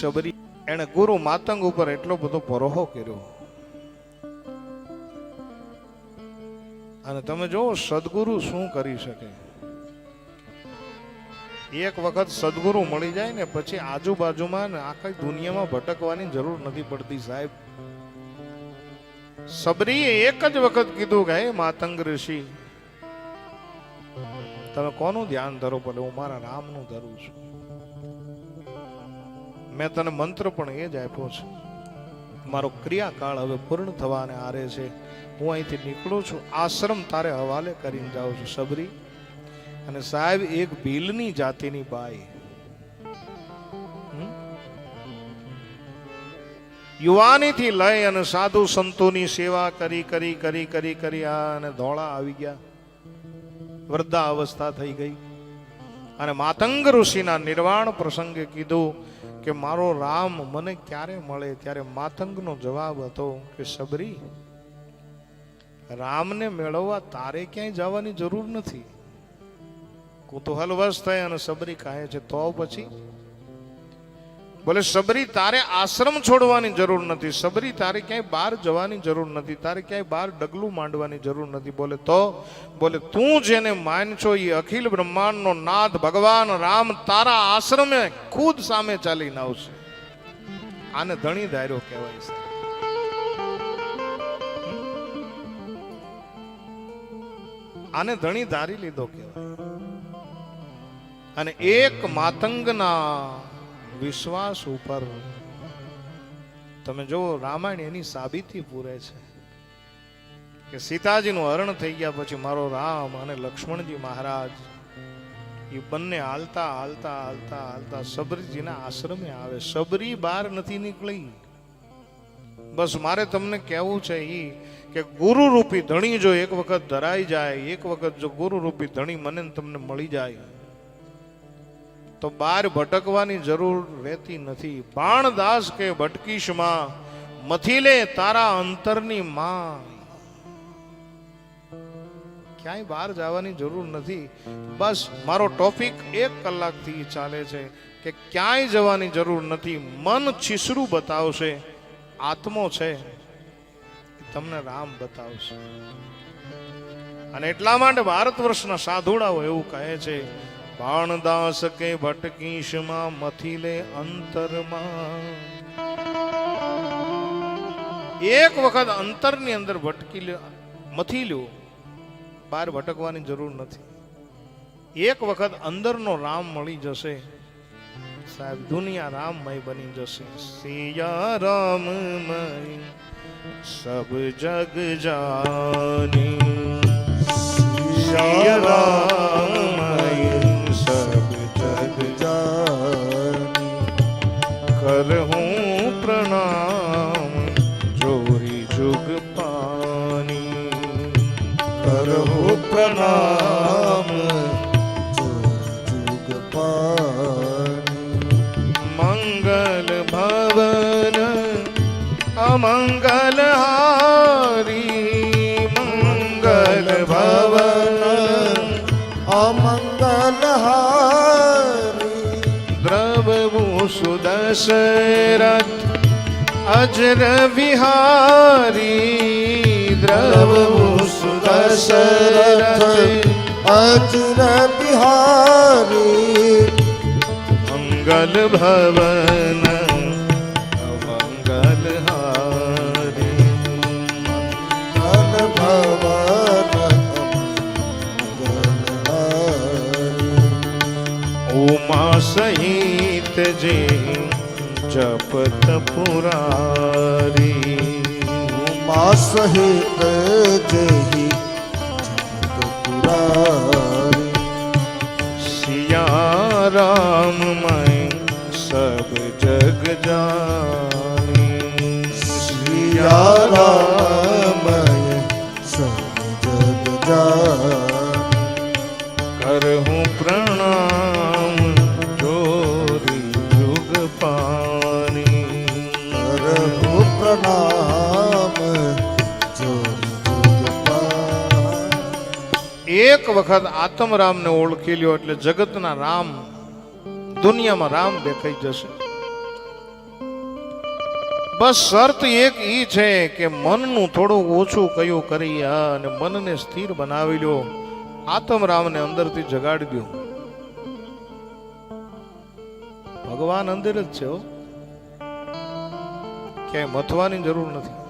શબરી. એણે ગુરુ માતંગ ઉપર એટલો બધો પરોહો કર્યો. અને તમે જો સદગુરુ શું કરી શકે? એક વખત સદગુરુ મળી જાય ને, પછી આજુબાજુમાં આખી દુનિયામાં ભટકવાની જરૂર નથી પડતી, સાહેબ. સબરીએ એક જ વખત કીધું કે, હે માતંગ ઋષિ, તમે કોનું ધ્યાન ધરો? ભલે હું મારા રામનું ધરું છું. મેં તને મંત્ર પણ એ જ આપ્યો છે. મારો ક્રિયાકાળ હવે પૂર્ણ થવાને આરે છે. હું અહીંથી નીકળું છું. આશ્રમ તારે હવાલે કરીને જાઉં છું, સબરી. અને સાહેબ, એક ભીલની જાતિની બાઈ. યુવાનીથી લઈ અને સાધુ સંતોની સેવા કરી કરી કરી કરી કરી, આ અને ધોળા આવી ગયા. વૃદ્ધા અવસ્થા થઈ ગઈ. અને માતંગ ઋષિના નિર્વાણ પ્રસંગે કીધું કે મારો રામ મને ક્યારે મળે? ત્યારે માતંગનો જવાબ હતો કે, સબરી, રામને મેળવવા તારે ક્યાંય જવાની જરૂર નથી. કુતૂહલવશ થાય અને સબરી કહે છે. તો પછી બોલે, સબરી, તારે આશ્રમ છોડવાની જરૂર નથી. સબરી, તારે ક્યાંય બહાર જવાની જરૂર નથી. તારે ક્યાંય બહાર ડગલું માંડવાની જરૂર નથી. બોલે, તો? બોલે, તું જેને માન છો એ અખિલ બ્રહ્માંડનો નાથ ભગવાન રામ તારા આશ્રમે ખુદ સામે ચાલીને આવશે. આને ધણી ધાર્યો કહેવાય છે. આને ધણી ધારી લીધો કહેવાય. અને એક માતંગના વિશ્વાસ ઉપર તમે જો રામાયણ એની સાબિતી પૂરે છે કે સીતાજીનું હરણ થઈ ગયા પછી મારો રામ અને લક્ષ્મણજી મહારાજ એ બંને હાલતા હાલતા હાલતા હાલતા સબરીજીના આશ્રમે આવે. સબરી બહાર નથી નીકળી. બસ મારે તમને કહેવું છે એ કે ગુરુ રૂપી ધણી જો એક વખત ધરાઈ જાય, એક વખત જો ગુરુ રૂપી ધણી મને તમને મળી જાય તો બાર ભટકવાની જરૂર રહેતી નથી. બાણદાસ કે ભટકીશમાં, મથીલે તારા અંતરની માં ક્યાંય બહાર જવાની જરૂર નથી. બસ મારો ટોપિક એક કલાકથી ચાલે છે કે ક્યાંય જવાની જરૂર નથી. મન છીસરું બતાવશે, આત્મો છે તમને રામ બતાવશે. અને એટલા માટે ભારત વર્ષના સાધુડાઓ એવું કહે છે બાણદાસ કે ભટકીશમાં મથીલે અંતરમાં. એક વખત અંતરની અંદર ભટકી લ્યો, મથી લ્યો. બહાર ભટકવાની જરૂર નથી. એક વખત અંદરનો રામ મળી જશે. સાહેબ, દુનિયા રામમય બની જશે. સિયા રામમય, સબ જગ જાની. સિયા રામમય પાની કરહો પ્રણામ જુગ મંગલ ભવન અમંગલ હારી મંગલ ભવન સુદશરથ અજર વિહારી દ્રવવું સુદશરથ અજર વિહારી મંગલ ભવન ઉમા સહિત જે જપત પુરારી ઉમા સહિત જહી પુરારી સિયા રામ મય સબ જગ જાની સિયા રામય સબ જગ જાની કરહું પ્રણામ પાણી એક વખત આત્મરામને ઓળખી લ્યો એટલે જગતના રામ, દુનિયામાં રામ દેખાઈ જશે. બસ શરત એક ઈ છે કે મનનું થોડું ઓછું કયું કરી અને મનને સ્થિર બનાવી લ્યો. આત્મરામને અંદરથી જગાડી દો ભગવાન અંદર જ છે હો. ક્યાંય મથવાની જરૂર નથી.